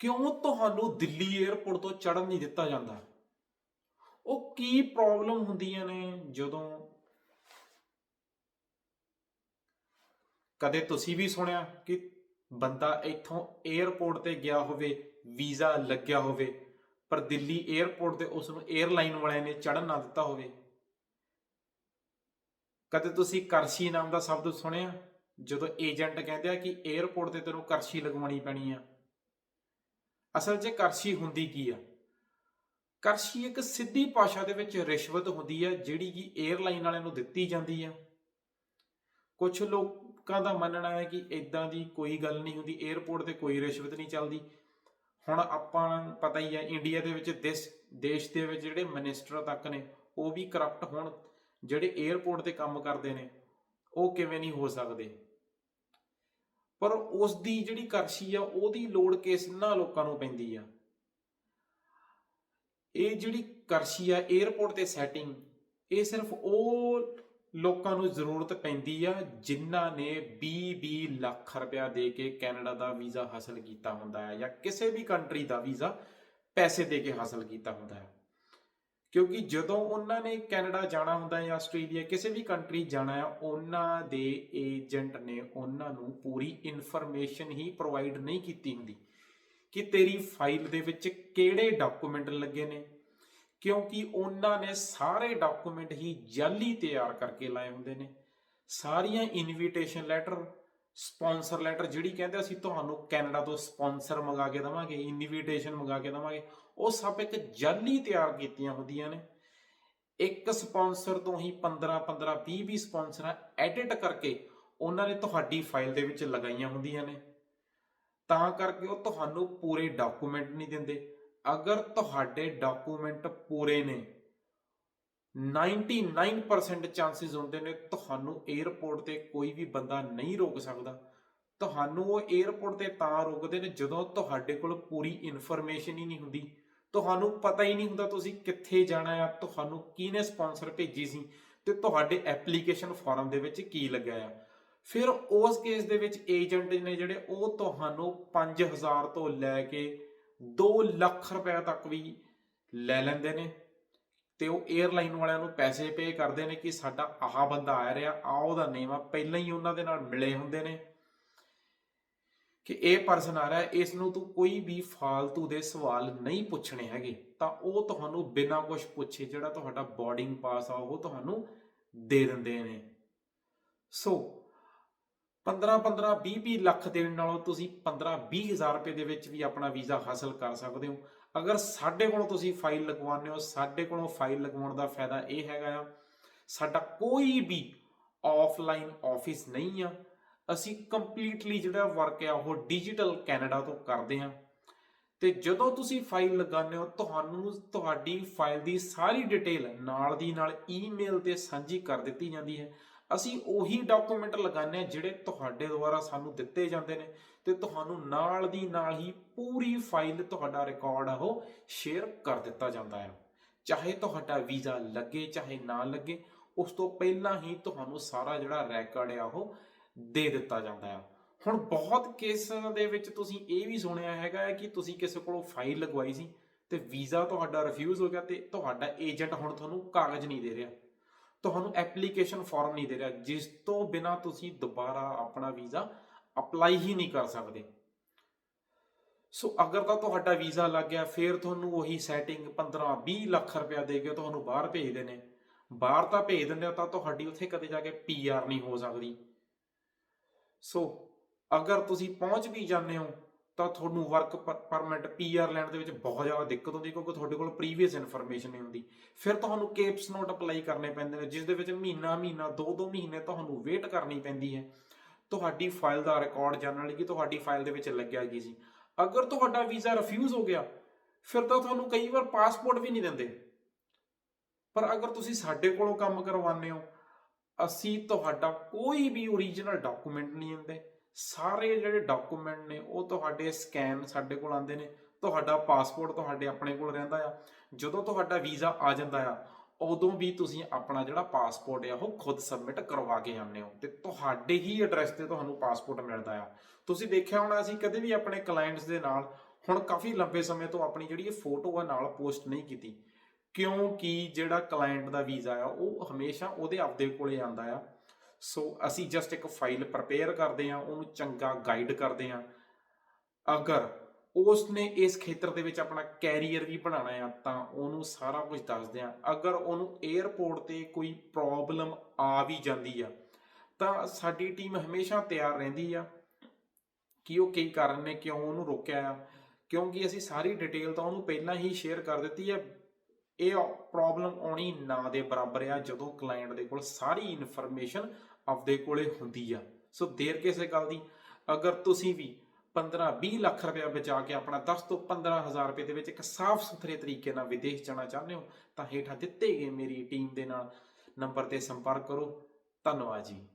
ਕਿਉਂ ਤੁਹਾਨੂੰ ਦਿੱਲੀ 에ਅਰਪੋਰਟ ਤੋਂ ਚੜਨ ਨਹੀਂ ਦਿੱਤਾ ਜਾਂਦਾ? ਉਹ ਕੀ ਪ੍ਰੋਬਲਮ ਹੁੰਦੀਆਂ ਨੇ ਜਦੋਂ ਕਦੇ ਤੁਸੀਂ ਵੀ ਸੁਣਿਆ ਕਿ ਬੰਦਾ ਇੱਥੋਂ 에ਅਰਪੋਰਟ ਤੇ ਗਿਆ ਹੋਵੇ, ਵੀਜ਼ਾ ਲੱਗਿਆ ਹੋਵੇ, ਪਰ ਦਿੱਲੀ 에ਅਰਪੋਰਟ ਤੇ ਉਸ ਨੂੰ 에ਅਰਲਾਈਨ ਵਾਲਿਆਂ ਨੇ ਚੜਨ ਨਾ ਦਿੱਤਾ ਹੋਵੇ? ਕਦੇ ਤੁਸੀਂ ਕਰਸ਼ੀ ਨਾਮ ਦਾ ਸ਼ਬਦ ਸੁਣਿਆ? ਜਦੋਂ ਏਜੰਟ ਕਹਿੰਦੇ ਆ ਕਿ 에ਅਰਪੋਰਟ ਤੇ ਤੈਨੂੰ ਕਰਸ਼ੀ ਲਗਵਾਉਣੀ ਪੈਣੀ ਆ ਅਸਲ 'ਚ ਕਰਸ਼ੀ ਹੁੰਦੀ ਕੀ ਆ? ਕਰਸ਼ੀ ਇੱਕ ਸਿੱਧੀ ਭਾਸ਼ਾ ਦੇ ਵਿੱਚ ਰਿਸ਼ਵਤ ਹੁੰਦੀ ਆ, ਜਿਹੜੀ ਕਿ 에ਅਰਲਾਈਨ ਵਾਲਿਆਂ ਨੂੰ ਦਿੱਤੀ ਜਾਂਦੀ ਆ। ਕੁਝ ਲੋਕਾਂ ਦਾ ਮੰਨਣਾ ਹੈ ਕਿ ਇਦਾਂ ਦੀ ਕੋਈ ਗੱਲ ਨਹੀਂ ਹੁੰਦੀ 에ਅਰਪੋਰਟ ਤੇ ਕੋਈ ਰਿਸ਼ਵਤ ਨਹੀਂ ਚੱਲਦੀ। ਹੁਣ ਆਪਾਂ ਪਤਾ ਹੀ ਆ ਇੰਡੀਆ ਦੇ ਵਿੱਚ ਦੇਸ਼ ਦੇਸ਼ ਦੇ ਵਿੱਚ ਜਿਹੜੇ ਮਿਨਿਸਟਰ ਤੱਕ ਨੇ, ਉਹ ਵੀ ਕਰਪਟ ਹੋਣ, ਜਿਹੜੇ 에ਅਰਪੋਰਟ ਤੇ ਕੰਮ ਕਰਦੇ ਨੇ, ਉਹ ਕਿਵੇਂ ਨਹੀਂ ਹੋ ਸਕਦੇ? ਪਰ ਉਸ ਦੀ ਜਿਹੜੀ ਕਰਸ਼ੀ ਆ, ਉਹਦੀ ਲੋੜ ਕਿਸਨਾ ਲੋਕਾਂ ਨੂੰ ਪੈਂਦੀ ਆ? ਇਹ ਜਿਹੜੀ ਕਰਸ਼ੀ ਆ 에ਅਰਪੋਰਟ ਤੇ ਸੈਟਿੰਗ ਇਹ ਸਿਰਫ ਉਹ ਲੋਕਾਂ ਨੂੰ ਜ਼ਰੂਰਤ ਪੈਂਦੀ ਆ ਜਿਨ੍ਹਾਂ ਨੇ 20-20 ਲੱਖ ਰੁਪਇਆ ਦੇ ਕੇ ਕੈਨੇਡਾ ਦਾ ਵੀਜ਼ਾ ਹਾਸਲ ਕੀਤਾ ਹੁੰਦਾ ਹੈ ਜਾਂ ਕਿਸੇ ਵੀ ਕੰਟਰੀ ਦਾ ਵੀਜ਼ਾ ਪੈਸੇ ਦੇ ਕੇ ਹਾਸਲ ਕੀਤਾ ਹੁੰਦਾ ਹੈ। ਕਿਉਂਕਿ ਜਦੋਂ ਉਹਨਾਂ ਨੇ ਕੈਨੇਡਾ ਜਾਣਾ ਹੁੰਦਾ ਜਾਂ ਆਸਟ੍ਰੇਲੀਆ ਕਿਸੇ ਵੀ ਕੰਟਰੀ ਜਾਣਾ ਹੈ, ਉਹਨਾਂ ਦੇ ਏਜੰਟ ਨੇ ਉਹਨਾਂ ਨੂੰ ਪੂਰੀ ਇਨਫੋਰਮੇਸ਼ਨ ਹੀ ਪ੍ਰੋਵਾਈਡ ਨਹੀਂ ਕੀਤੀ ਹੁੰਦੀ ਕਿ ਤੇਰੀ ਫਾਈਲ ਦੇ ਵਿੱਚ ਕਿਹੜੇ ਡਾਕੂਮੈਂਟ ਲੱਗੇ ਨੇ, ਕਿਉਂਕਿ ਉਹਨਾਂ ਨੇ ਸਾਰੇ ਡਾਕੂਮੈਂਟ ਹੀ ਜਾਲੀ ਤਿਆਰ ਕਰਕੇ ਲਾਏ ਹੁੰਦੇ ਨੇ। ਸਾਰੀਆਂ ਇਨਵੀਟੇਸ਼ਨ ਲੈਟਰ ਸਪਾਂਸਰ ਲੈਟਰ ਜਿਹੜੀ ਕਹਿੰਦੇ ਅਸੀਂ ਤੁਹਾਨੂੰ ਕੈਨੇਡਾ ਤੋਂ ਸਪਾਂਸਰ ਮੰਗਾ ਕੇ ਦਵਾਂਗੇ ਇਨਵੀਟੇਸ਼ਨ ਮੰਗਾ ਕੇ ਦਵਾਂਗੇ, ਉਹ ਸਭ ਇੱਕ ਜਾਲੀ ਤਿਆਰ ਕੀਤੀਆਂ ਹੁੰਦੀਆਂ ਨੇ। ਇੱਕ ਸਪਾਂਸਰ ਤੋਂ ਹੀ 15 15 20 20 ਸਪਾਂਸਰਾਂ ਐਡਿਟ ਕਰਕੇ ਉਹਨਾਂ ਨੇ ਤੁਹਾਡੀ ਫਾਈਲ ਦੇ ਵਿੱਚ ਲਗਾਈਆਂ ਹੁੰਦੀਆਂ ਨੇ। ਤਾਂ ਕਰਕੇ ਉਹ ਤੁਹਾਨੂੰ ਪੂਰੇ ਡਾਕੂਮੈਂਟ ਨਹੀਂ ਦਿੰਦੇ। ਅਗਰ ਤੁਹਾਡੇ ਡਾਕੂਮੈਂਟ ਪੂਰੇ ਨੇ 99% ਚਾਂਸਸ ਹੁੰਦੇ ਨੇ ਤੁਹਾਨੂੰ 에ਅਰਪੋਰਟ ਤੇ ਕੋਈ ਵੀ ਬੰਦਾ ਨਹੀਂ ਰੋਕ ਸਕਦਾ। ਤੁਹਾਨੂੰ ਉਹ 에ਅਰਪੋਰਟ ਤੇ ਤਾਂ ਰੋਕਦੇ ਨੇ ਜਦੋਂ ਤੁਹਾਡੇ ਕੋਲ ਪੂਰੀ ਇਨਫੋਰਮੇਸ਼ਨ ਹੀ ਨਹੀਂ ਹੁੰਦੀ। ਤੁਹਾਨੂੰ ਪਤਾ ਹੀ ਨਹੀਂ ਹੁੰਦਾ ਤੁਸੀਂ ਕਿੱਥੇ ਜਾਣਾ ਆ, ਤੁਹਾਨੂੰ ਕਿਹਨੇ ਸਪਾਂਸਰ ਭੇਜੀ ਸੀ ਤੇ ਤੁਹਾਡੇ ਐਪਲੀਕੇਸ਼ਨ ਫਾਰਮ ਦੇ ਵਿੱਚ ਕੀ ਲੱਗਿਆ ਆ। ਫਿਰ ਉਸ ਕੇਸ ਦੇ ਵਿੱਚ ਏਜੰਟ ਨੇ ਜਿਹੜੇ ਉਹ ਤੁਹਾਨੂੰ 5000 ਤੋਂ ਲੈ ਕੇ 2 ਲੱਖ ਰੁਪਏ ਤੱਕ ਵੀ ਲੈ ਲੈਂਦੇ ਨੇ। ਤੇ ਉਹ 에ਅਰਲਾਈਨ ਵਾਲਿਆਂ ਨੂੰ ਪੈਸੇ ਪੇ ਕਰਦੇ ਨੇ ਕਿ ਸਾਡਾ ਆਹ ਬੰਦਾ ਆ ਰਿਹਾ ਆ ਉਹਦਾ ਨੇਮ ਆ। ਪਹਿਲਾਂ ਹੀ ਉਹਨਾਂ ਦੇ ਨਾਲ ਮਿਲੇ ਹੁੰਦੇ ਨੇ ਕਿ ਇਹ ਪਰਸਨ ਆ ਰਿਹਾ ਇਸ ਨੂੰ ਤੂੰ ਕੋਈ ਵੀ ਫਾਲਤੂ ਦੇ ਸਵਾਲ ਨਹੀਂ ਪੁੱਛਣੇ ਹੈਗੇ। ਤਾਂ ਉਹ ਤੁਹਾਨੂੰ ਬਿਨਾਂ ਕੁਝ ਪੁੱਛੇ ਜਿਹੜਾ ਤੁਹਾਡਾ ਬੋਰਡਿੰਗ ਪਾਸ ਆ, ਉਹ ਤੁਹਾਨੂੰ ਦੇ ਦਿੰਦੇ ਨੇ। ਸੋ 15 15 20 20 ਲੱਖ ਦੇਣ ਨਾਲੋਂ ਤੁਸੀਂ 15 20 ਹਜ਼ਾਰ ਰੁਪਏ ਦੇ ਵਿੱਚ ਵੀ ਆਪਣਾ ਵੀਜ਼ਾ ਹਾਸਲ ਕਰ ਸਕਦੇ ਹੋ। ਅਗਰ ਸਾਡੇ ਕੋਲੋਂ ਤੁਸੀਂ ਫਾਈਲ ਲਗਵਾਉਂਦੇ ਹੋ, ਸਾਡੇ ਕੋਲੋਂ ਫਾਈਲ ਲਗਵਾਉਣ ਦਾ ਫਾਇਦਾ ਇਹ ਹੈਗਾ ਆ, ਸਾਡਾ ਕੋਈ ਵੀ ਆਫਲਾਈਨ ਆਫਿਸ ਨਹੀਂ ਆ, ਅਸੀਂ ਕੰਪਲੀਟਲੀ ਜਿਹੜਾ ਵਰਕ ਆ ਉਹ ਡਿਜੀਟਲ ਕੈਨੇਡਾ ਤੋਂ ਕਰਦੇ ਆ ਤੇ ਜਦੋਂ ਤੁਸੀਂ ਫਾਈਲ ਲਗਾਉਂਦੇ ਹੋ, ਤੁਹਾਨੂੰ ਤੁਹਾਡੀ ਫਾਈਲ ਦੀ ਸਾਰੀ ਡਿਟੇਲ ਨਾਲ ਦੀ ਨਾਲ ਈਮੇਲ ਤੇ ਸਾਂਝੀ ਕਰ ਦਿੱਤੀ ਜਾਂਦੀ ਹੈ। ਅਸੀਂ ਉਹੀ ਡਾਕੂਮੈਂਟ ਲਗਾਉਂਦੇ ਹਾਂ ਜਿਹੜੇ ਤੁਹਾਡੇ ਦੁਆਰਾ ਸਾਨੂੰ ਦਿੱਤੇ ਜਾਂਦੇ ਨੇ। ਤੇ ਤੁਹਾਨੂੰ ਨਾਲ ਦੀ ਨਾਲ ਹੀ ਪੂਰੀ ਫਾਈਲ ਤੁਹਾਡਾ ਰਿਕਾਰਡ ਆ ਉਹ ਸ਼ੇਅਰ ਕਰ ਦਿੱਤਾ ਜਾਂਦਾ ਹੈ। ਚਾਹੇ ਤੁਹਾਡਾ ਵੀਜ਼ਾ ਲੱਗੇ, ਚਾਹੇ ਨਾ ਲੱਗੇ, ਉਸ ਤੋਂ ਪਹਿਲਾਂ ਹੀ ਤੁਹਾਨੂੰ ਸਾਰਾ ਜਿਹੜਾ ਰੈਕੋਰਡ ਆ ਉਹ ਦੇ ਦਿੱਤਾ ਜਾਂਦਾ ਹੈ। ਹੁਣ ਬਹੁਤ ਕੇਸਾਂ ਦੇ ਵਿੱਚ ਤੁਸੀਂ ਇਹ ਵੀ ਸੁਣਿਆ ਹੈਗਾ ਹੈ ਕਿ ਤੁਸੀਂ ਕਿਸੇ ਕੋਲੋਂ ਫਾਈਲ ਲਗਵਾਈ ਸੀ ਤੇ ਵੀਜ਼ਾ ਤੁਹਾਡਾ ਰਿਫਿਊਜ਼ ਹੋ ਗਿਆ ਤੇ ਤੁਹਾਡਾ ਏਜੰਟ ਹੁਣ ਤੁਹਾਨੂੰ ਕਾਗਜ਼ ਨਹੀਂ ਦੇ ਰਿਹਾ। ਤੁਹਾਨੂੰ ਐਪਲੀਕੇਸ਼ਨ ਫਾਰਮ ਨਹੀਂ ਦੇ ਰਿਹਾ, ਜਿਸ ਤੋਂ ਬਿਨਾ ਤੁਸੀਂ ਦੁਬਾਰਾ ਆਪਣਾ ਵੀਜ਼ਾ ਅਪਲਾਈ ਹੀ ਨਹੀਂ ਕਰ ਸਕਦੇ। ਸੋ ਅਗਰ ਤਾਂ ਤੁਹਾਡਾ ਵੀਜ਼ਾ ਲੱਗ ਗਿਆ, ਫਿਰ ਤੁਹਾਨੂੰ ਉਹੀ ਸੈਟਿੰਗ 15 20 ਲੱਖ ਰੁਪਇਆ ਦੇ ਕੇ ਤੁਹਾਨੂੰ ਬਾਹਰ ਭੇਜਦੇ ਨੇ ਬਾਹਰ ਤਾਂ ਭੇਜ ਦਿੰਦੇ ਹੋ ਤਾਂ ਤੁਹਾਡੀ ਉੱਥੇ ਕਦੇ ਜਾ ਕੇ ਪੀਆਰ ਨਹੀਂ ਹੋ ਸਕਦੀ। ਸੋ ਅਗਰ ਤੁਸੀਂ ਪਹੁੰਚ ਵੀ ਜਾਂਦੇ ਹੋ, ਤਾਂ ਤੁਹਾਨੂੰ ਵਰਕ ਪਰਮਿਟ ਪੀਆਰ ਲੈਣ ਦੇ ਵਿੱਚ ਬਹੁਤ ਜ਼ਿਆਦਾ ਦਿੱਕਤ ਹੁੰਦੀ, ਕਿਉਂਕਿ ਤੁਹਾਡੇ ਕੋਲ ਪ੍ਰੀਵੀਅਸ ਇਨਫੋਰਮੇਸ਼ਨ ਨਹੀਂ ਹੁੰਦੀ। ਫਿਰ ਤੁਹਾਨੂੰ ਕੇਪਸ ਨੋਟ ਅਪਲਾਈ ਕਰਨੇ ਪੈਂਦੇ ਨੇ, ਜਿਸ ਦੇ ਵਿੱਚ ਮਹੀਨਾ ਮਹੀਨਾ ਦੋ ਦੋ ਮਹੀਨੇ ਤੁਹਾਨੂੰ ਵੇਟ ਕਰਨੀ ਪੈਂਦੀ ਹੈ। ਤੁਹਾਡੀ ਫਾਈਲ ਦਾ ਰਿਕਾਰਡ ਜਾਣਨ ਲਈ ਕਿ ਤੁਹਾਡੀ ਫਾਈਲ ਦੇ ਵਿੱਚ ਲੱਗਿਆ ਕੀ ਸੀ। ਅਗਰ ਤੁਹਾਡਾ ਵੀਜ਼ਾ ਰਿਫਿਊਜ਼ ਹੋ ਗਿਆ, ਫਿਰ ਤਾਂ ਤੁਹਾਨੂੰ ਕਈ ਵਾਰ ਪਾਸਪੋਰਟ ਵੀ ਨਹੀਂ ਦਿੰਦੇ। ਪਰ ਅਗਰ ਤੁਸੀਂ ਸਾਡੇ ਕੋਲੋਂ ਕੰਮ ਕਰਵਾਉਂਦੇ ਹੋ, ਅਸੀਂ ਤੁਹਾਡਾ ਕੋਈ ਵੀ ਓਰੀਜਨਲ ਡਾਕੂਮੈਂਟ ਨਹੀਂ ਦਿੰਦੇ। ਸਾਰੇ ਜਿਹੜੇ ਡਾਕੂਮੈਂਟ ਨੇ, ਉਹ ਤੁਹਾਡੇ ਸਕੈਨ ਸਾਡੇ ਕੋਲ ਆਉਂਦੇ ਨੇ। ਤੁਹਾਡਾ ਪਾਸਪੋਰਟ ਤੁਹਾਡੇ ਆਪਣੇ ਕੋਲ ਰਹਿੰਦਾ ਆ। ਜਦੋਂ ਤੁਹਾਡਾ ਵੀਜ਼ਾ ਆ ਜਾਂਦਾ ਆ ਉਦੋਂ ਵੀ ਤੁਸੀਂ ਆਪਣਾ ਜਿਹੜਾ ਪਾਸਪੋਰਟ ਆ, ਉਹ ਖੁਦ ਸਬਮਿਟ ਕਰਵਾ ਕੇ ਆਉਂਦੇ ਹੋ ਤੇ ਤੁਹਾਡੇ ਹੀ ਐਡਰੈਸ ਤੇ ਤੁਹਾਨੂੰ ਪਾਸਪੋਰਟ ਮਿਲਦਾ ਆ। ਤੁਸੀਂ ਦੇਖਿਆ ਹੋਣਾ ਅਸੀਂ ਕਦੇ ਵੀ ਆਪਣੇ ਕਲਾਇੰਟਸ ਦੇ ਨਾਲ ਹੁਣ ਕਾਫੀ ਲੰਬੇ ਸਮੇਂ ਤੋਂ ਆਪਣੀ ਜਿਹੜੀ ਇਹ ਫੋਟੋ ਆ ਨਾਲ ਪੋਸਟ ਨਹੀਂ ਕੀਤੀ। ਕਿਉਂਕਿ ਜਿਹੜਾ ਕਲਾਇੰਟ ਦਾ ਵੀਜ਼ਾ ਆ, ਉਹ ਹਮੇਸ਼ਾ ਉਹਦੇ ਆਪਦੇ ਕੋਲੇ ਆਂਦਾ ਆ। ਸੋ ਅਸੀਂ ਜਸਟ ਇੱਕ ਫਾਈਲ ਪ੍ਰਪੇਅਰ ਕਰਦੇ ਆ, ਉਹਨੂੰ ਚੰਗਾ ਗਾਈਡ ਕਰਦੇ ਆ। ਅਗਰ ਉਸ ਨੇ ਇਸ ਖੇਤਰ ਦੇ ਵਿੱਚ ਆਪਣਾ ਕੈਰੀਅਰ ਵੀ ਬਣਾਉਣਾ ਆ, ਤਾਂ ਉਹਨੂੰ ਸਾਰਾ ਕੁਝ ਦੱਸਦੇ ਆ। ਅਗਰ ਉਹਨੂੰ 에ਅਰਪੋਰਟ ਤੇ ਕੋਈ ਪ੍ਰੋਬਲਮ ਆ ਵੀ ਜਾਂਦੀ ਆ, ਤਾਂ ਸਾਡੀ ਟੀਮ ਹਮੇਸ਼ਾ ਤਿਆਰ ਰਹਿੰਦੀ ਆ ਕਿ ਉਹ ਕੀ ਕਾਰਨ ਨੇ, ਕਿਉਂ ਉਹਨੂੰ ਰੋਕਿਆ ਆ। ਕਿਉਂਕਿ ਅਸੀਂ ਸਾਰੀ ਡਿਟੇਲ ਤਾਂ ਉਹਨੂੰ ਪਹਿਲਾਂ ਹੀ ਸ਼ੇਅਰ ਕਰ ਦਿੱਤੀ ਹੈ ਇਹ ਪ੍ਰੋਬਲਮ ਆਉਣੀ ਨਾ ਦੇ ਬਰਾਬਰ ਆ, ਜਦੋਂ ਕਲਾਇੰਟ ਦੇ ਕੋਲ ਸਾਰੀ ਇਨਫੋਰਮੇਸ਼ਨ ਆਪਦੇ ਕੋਲੇ ਹੁੰਦੀ ਆ। ਸੋ ਦੇਰ ਕਿਸੇ ਗੱਲ ਦੀ, ਅਗਰ ਤੁਸੀਂ ਵੀ 15 20 ਲੱਖ ਰੁਪਏ ਬਚਾ ਕੇ ਆਪਣਾ 10 ਤੋਂ 15000 ਰੁਪਏ ਦੇ ਵਿੱਚ ਇੱਕ ਸਾਫ਼ ਸੁਥਰੇ ਤਰੀਕੇ ਨਾਲ ਵਿਦੇਸ਼ ਜਾਣਾ ਚਾਹੁੰਦੇ ਹੋ ਤਾਂ ਹੇਠਾਂ ਦਿੱਤੇ ਗਏ ਮੇਰੀ ਟੀਮ ਦੇ ਨਾਲ ਨੰਬਰ ਤੇ ਸੰਪਰਕ ਕਰੋ। ਧੰਨਵਾਦ ਜੀ।